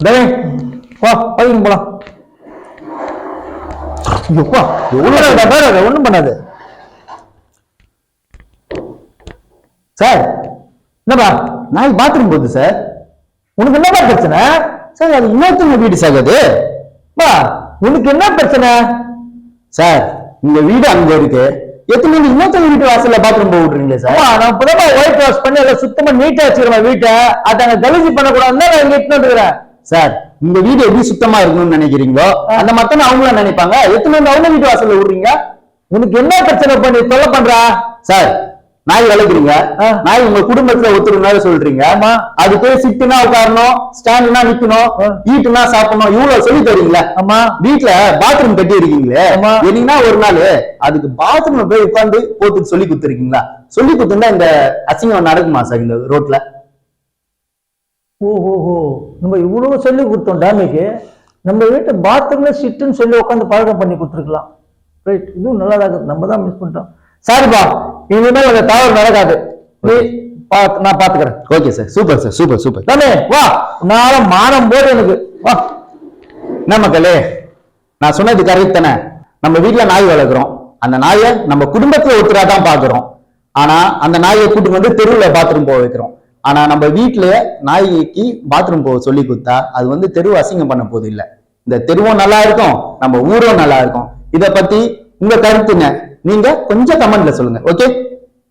டேய் வா பையன் போலாம் ஐயோப்பா எவ்வளோ பேர் ஒன்றும் பண்ணாது சார் என்னப்பா நாய் பாத்ரூம் போகுது சார் உனக்கு என்னப்பா பிரச்சனை? சார் அது இன்னொருத்தவங்க வீடு சார் அது. பா உனக்கு என்ன பிரச்சனை? சார் உங்க வீடு அங்க இருக்கு. எத்தனை நீங்க இன்னொருத்தவங்க வீட்டு வாசல்ல பாத்ரூம் போக விடுறீங்களே சார் நான் இப்பதான் ஒயிட் வாஷ் பண்ணி எல்லாம் சுத்தமா நீட்டா வச்சிருக்கேன் வீட்டை. அதை அங்க கலிஜி பண்ணக்கூடாதுன்னு நான் இங்க எடுத்துட்டு வந்துக்கிறேன் சார் உங்க வீடு எப்படி சுத்தமா இருக்கணும்னு நினைக்கிறீங்களோ அந்த மத்தன அவங்களும் நினைப்பாங்க. எத்தனை அவங்க வீட்டு வாசல்ல விடுறீங்க உனக்கு என்ன பிரச்சனை பண்ணி தொல்லை பண்றா? சார் நாய் வளர்க்குறீங்க. நாய் உங்க குடும்பத்துல ஒத்துருனால சொல்றீங்க. ஆமா. அது போய் சிட்டுனா உட்காரணும் ஸ்டாண்ட்னா நிக்கணும் ஈட்டுனா சாப்பிடணும் இவ்வளவு சொல்லி தரீங்களா. ஆமா. வீட்டுல பாத்ரூம் கட்டி இருக்கீங்களே. என்னன்னா ஒரு நாள் அதுக்கு பாத்ரூம்ல போய் உட்கார்ந்து போட்டுக்கு சொல்லி கொடுத்துருக்கீங்களா? சொல்லி கொடுத்துருந்தா இந்த அசிங்கம் நடக்குமா சார் இந்த ரோட்ல ஓஹோஹோ. நம்ம இவ்வளவு சொல்லி கொடுத்தோம் டேமேஜ் நம்ம வீட்டு பாத்ரூம்ல சிட்டுன்னு சொல்லி உட்காந்து பழக்கம் பண்ணி கொடுத்துருக்கலாம். ரைட் இதுவும் நல்லா தான் இருக்குது. நம்ம தான் மிஸ் பண்ணிட்டோம். சாரிப்பா இனிமேல் அந்த தவறு நடக்காது. நான் பாத்துக்கிறேன். Okay sir super sir super super தானே வா. நாள மானம் போது எனக்கு. வா. என்ன மக்களே? நான் சொன்னது கரெக்ட் தானே? நம்ம வீட்ல நாய் வளர்க்குறோம். அந்த நாயை நம்ம குடும்பத்துல ஒருத்தரா தான் பாக்குறோம். ஆனா அந்த நாயை கூட்டு வந்து தெருவுல பாத்ரூம் போக வைக்கிறோம். ஆனா நம்ம வீட்டுல நாய்க்கு பாத்ரூம் போக சொல்லி கொடுத்தா அது வந்து தெருவு அசிங்கம் பண்ண போது இல்ல. இந்த தெருவும் நல்லா இருக்கும் நம்ம ஊரும் நல்லா இருக்கும். இத பத்தி உங்க கருத்துங்க. நீங்க கொஞ்சம் கமெண்ட்ல சொல்லுங்க ஓகே